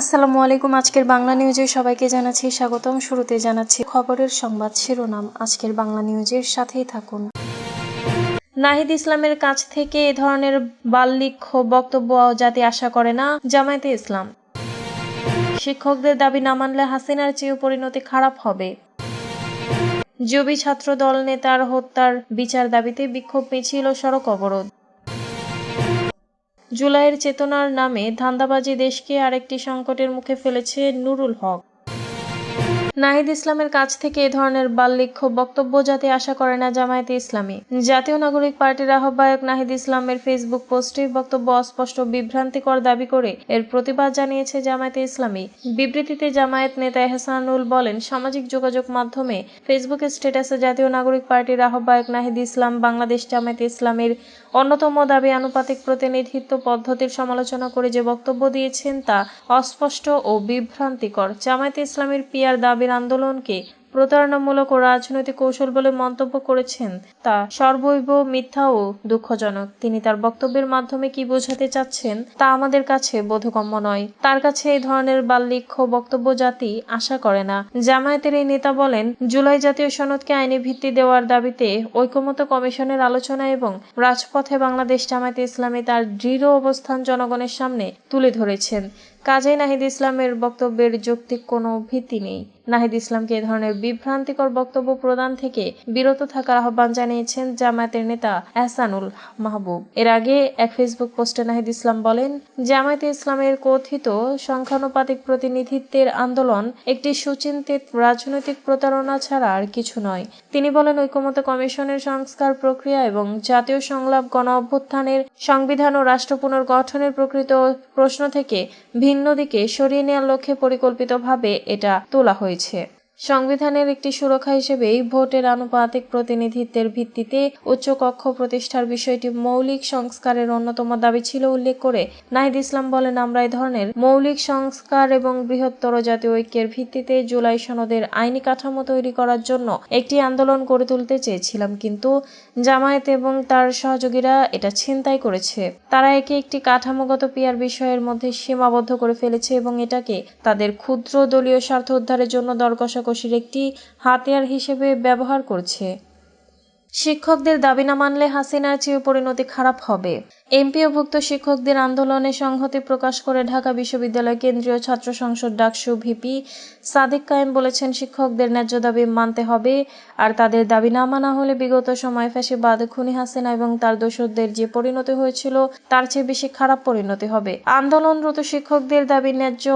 আসসালামু আলাইকুম, আজকের বাংলা নিউজে সবাইকে জানাচ্ছি স্বাগতম। শুরুতে জানাচ্ছি খবরের সংবাদ শিরোনাম। আজকের বাংলা নিউজের সাথেই থাকুন। নাহিদ ইসলামের কাছ থেকে এ ধরনের বাল্যিক বক্তব্য যাতে আশা করে না জামায়াতে ইসলাম। শিক্ষকদের দাবি না মানলে হাসিনার চেয়েও পরিণতি খারাপ হবে। জবি ছাত্র দল নেতার হত্যার বিচার দাবিতে বিক্ষোভ মিছিল সড়ক অবরোধ। জুলাইয়ের চেতনার নামে ধান্দাবাজি দেশকে আরেকটি সংকটের মুখে ফেলেছে নুরুল হক। নাহিদ ইসলামের কাছ থেকে এ ধরনের বাল্যিক বক্তব্য যাতে আশা করে না জামায়াতে ইসলামী। জাতীয় নাগরিক পার্টির আহ্বায়ক নাহিদ ইসলামের ফেসবুক পোস্টে বক্তব্য অস্পষ্ট, বিভ্রান্তিকর দাবি করে এর প্রতিবাদ জানিয়েছে জামায়াতে ইসলামী। বিবৃতিতে জামায়াত নেতা এহসানুল বলেন, সামাজিক যোগাযোগ মাধ্যমে ফেসবুকে স্ট্যাটাসে জাতীয় নাগরিক পার্টির আহ্বায়ক নাহিদ ইসলাম বাংলাদেশ জামায়াতে ইসলামের অন্যতম দাবি আনুপাতিক প্রতিনিধিত্ব পদ্ধতির সমালোচনা করে যে বক্তব্য দিয়েছেন তা অস্পষ্ট ও বিভ্রান্তিকর। জামায়াতে ইসলামের পিয়ার দাবির আন্দোলনকে প্রতারণামূলক ও রাজনৈতিক কৌশল বলে মন্তব্য করেছেন তা সর্বৈব মিথ্যা ও দুঃখজনক। তিনি তার বক্তব্যের মাধ্যমে কি বোঝাতে চাচ্ছেন তা আমাদের কাছে বোধগম্য নয়। তার কাছে এই ধরনের বাল্যিক বক্তব্য জাতি আশা করে না। জামায়াতের এই নেতা বলেন, জুলাই জাতীয় সনদকে আইনি ভিত্তি দেওয়ার দাবিতে ঐকমত্য কমিশনের আলোচনা এবং রাজপথে বাংলাদেশ জামায়াতে ইসলামী তার দৃঢ় অবস্থান জনগণের সামনে তুলে ধরেছেন। কাজেই নাহিদ ইসলামের বক্তব্যের যৌক্তিক কোনো ভিত্তি নেই। নাহিদ ইসলামকে এ ধরনের বিভ্রান্তিকর বক্তব্য প্রদান থেকে বিরত থাকার আহ্বান জানিয়েছেন জামায়াতের নেতা এহসানুল মাহবুব। এর আগে এক ফেসবুক পোস্টে নাহিদ ইসলাম বলেন, জামায়াতে ইসলামের কথিত সংখ্যানুপাতিক প্রতিনিধিত্বের আন্দোলন একটি সুচিন্তিত রাজনৈতিক প্রতারণা ছাড়া আর কিছু নয়। তিনি বলেন, ঐকমত্য কমিশনের সংস্কার প্রক্রিয়া এবং জাতীয় সংলাপ গণ অভ্যুত্থানের সংবিধান ও রাষ্ট্র পুনর্গঠনের প্রকৃত প্রশ্ন থেকে ভিন্ন দিকে সরিয়ে নেওয়ার লক্ষ্যে পরিকল্পিতভাবে এটা তোলা হয়েছে। সংবিধানের একটি সুরক্ষা হিসেবেই ভোটের আনুপাতিক প্রতিনিধিত্বের ভিত্তিতে উচ্চ কক্ষ প্রতিষ্ঠার বিষয়টি মৌলিক সংস্কারের অন্যতম দাবি ছিল উল্লেখ করে নাহিদ ইসলাম বলেন, আমরা এই ধরনের মৌলিক সংস্কার এবং বৃহত্তর জাতীয় ঐক্যের ভিত্তিতে জুলাই সনদের আইনি কাঠামো তৈরি করার জন্য একটি আন্দোলন গড়ে তুলতে চেয়েছিলাম, কিন্তু জামায়াত এবং তার সহযোগীরা এটা ছিনতাই করেছে। তারা একে একটি কাঠামোগত পিয়ার বিষয়ের মধ্যে সীমাবদ্ধ করে ফেলেছে এবং এটাকে তাদের ক্ষুদ্র দলীয় স্বার্থ উদ্ধারের জন্য দরকষা কষির একটি হাতিয়ার হিসেবে ব্যবহার করছে। শিক্ষকদের দাবি না মানলে হাসিনার চেয়ে পরিণতি খারাপ হবে। এমপিওভুক্ত শিক্ষকদের আন্দোলনে সংহতি প্রকাশ করে ঢাকা বিশ্ববিদ্যালয় কেন্দ্রীয় ছাত্র সংসদ ডাকসু ভিপি সাদিক কায়েম বলেছেন, শিক্ষকদের ন্যায্য দাবি মানতে হবে আর তাদের দাবি না মানা হলে বিগত সময় ফ্যাসিবাদ, খুনি হাসিনা এবং তার দোষরদের যে পরিণতি হয়েছিল, তার চেয়ে বেশি খারাপ পরিণতি হবে। আন্দোলনরত শিক্ষকদের দাবি ন্যায্য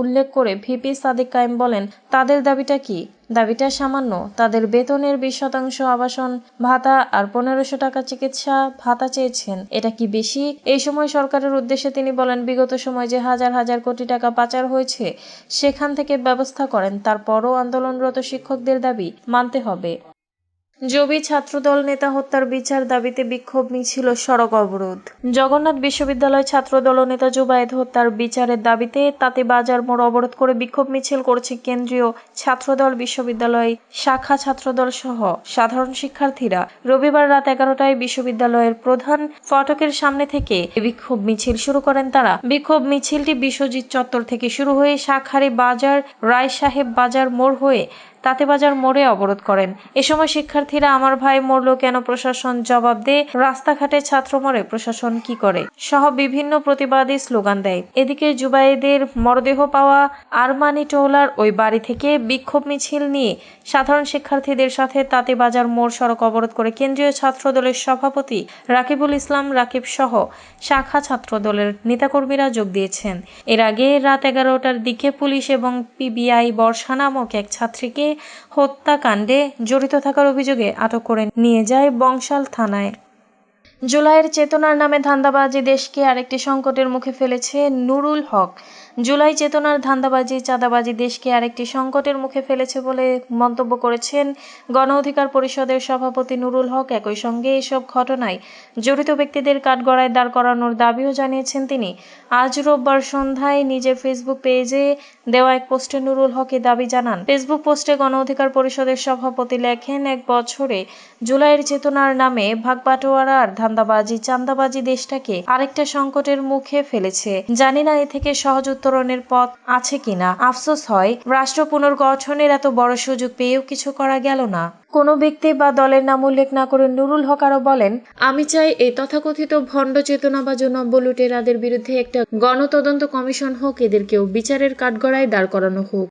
উল্লেখ করে ভিপি সাদিক কায়েম বলেন, তাদের দাবিটা কি? দাবিটা সামান্য। তাদের বেতনের বিশ শতাংশ আবাসন, ভাতা আর পনেরোশো টাকা চিকিৎসা ভাতা চেয়েছেন। এটা কি বেশি? এই সময় সরকারের উদ্দেশ্যে তিনি বলেন, বিগত সময় যে হাজার হাজার কোটি টাকা পাচার হয়েছে, সেখান থেকে ব্যবস্থা করেন। তারপরও আন্দোলনরত শিক্ষকদের দাবি মানতে হবে। জবি ছাত্রদল নেতা হত্যার বিচার দাবিতে বিক্ষোভ মিছিল সড়ক অবরোধ। জগন্নাথ বিশ্ববিদ্যালয় ছাত্রদল নেতা জুবায়েদ হত্যার বিচারের দাবিতে তাতে বাজার মোড় অবরোধ করে বিক্ষোভ মিছিল করছে কেন্দ্রীয় ছাত্রদল বিশ্ববিদ্যালয় শাখা ছাত্রদল সহ সাধারণ শিক্ষার্থীরা। রবিবার রাত এগারোটায় বিশ্ববিদ্যালয়ের প্রধান ফটকের সামনে থেকে বিক্ষোভ মিছিল শুরু করেন তারা। বিক্ষোভ মিছিলটি বিশ্বজিৎ চত্বর থেকে শুরু হয়ে শাখারি বাজার রায় সাহেব বাজার মোড় হয়ে তাঁতেবাজার মোড়ে অবরোধ করেন। এ সময় শিক্ষার্থীরা, আমার ভাই মরল কেন প্রশাসন জবাব দে, রাস্তাঘাটে ছাত্র মরে প্রশাসন কি করে? সহ বিভিন্ন প্রতিবাদী স্লোগান দেয়। এদিকে জুবাইদের মরদেহ পাওয়া আরমানি টোলার ওই বাড়ি থেকে বিক্ষোভ মিছিল নিয়ে সাধারণ শিক্ষার্থীদের সাথে তাঁতেবাজার মোড় সড়ক অবরোধ করে কেন্দ্রীয় ছাত্র দলের সভাপতি রাকিবুল ইসলাম রাকিব সহ শাখা ছাত্র দলের নেতাকর্মীরা যোগ দিয়েছেন। এর আগে রাত এগারোটার দিকে পুলিশ এবং পিবিআই বর্ষা নামক এক ছাত্রীকে হত্যাকাণ্ডে জড়িত থাকার অভিযোগে আটক করে নিয়ে যায় বংশাল থানায়। জুলাইয়ের চেতনার নামে ধান্দাবাজি দেশকে আরেকটি সংকটের মুখে ফেলেছে নুরুল হক। জুলাই চেতনার ধান্দাবাজি, চাঁদাবাজি দেশকে আরেকটি সংকটের মুখে ফেলেছে বলে মন্তব্য করেছেন গণ অধিকার পরিষদের সভাপতি নুরুল হক। একই সঙ্গে এসব ঘটনায় জড়িত ব্যক্তিদের কাঠগড়ায় দাঁড় করানোর দাবিও জানিয়েছেন তিনি। আজ রোববার সন্ধ্যায় নিজের ফেসবুক পেজে দেওয়া এক পোস্টে নুরুল হক এ দাবি জানান, ফেসবুক পোস্টে গণ অধিকার পরিষদের সভাপতি লেখেন, এক বছরে জুলাইয়ের চেতনার নামে ভাগবাটোয়ারা আর ধান্দাবাজি চান্দাবাজি দেশটাকে আরেকটা সংকটের মুখে ফেলেছে। জানি না এ থেকে সহজ উত্তরণের পথ আছে কিনা? আফসোস হয়, রাষ্ট্র পুনর্গঠনের এত বড় সুযোগ পেয়েও কিছু করা গেল না। কোনো ব্যক্তি বা দলের নাম উল্লেখ না করে নুরুল হক আরও বলেন, আমি চাই এই তথাকথিত ভণ্ড চেতনা বা জনব্য লুটেরাদের বিরুদ্ধে একটা গণতদন্ত কমিশন হোক, এদেরকেও বিচারের কাঠগড়ায় দাঁড় করানো হোক।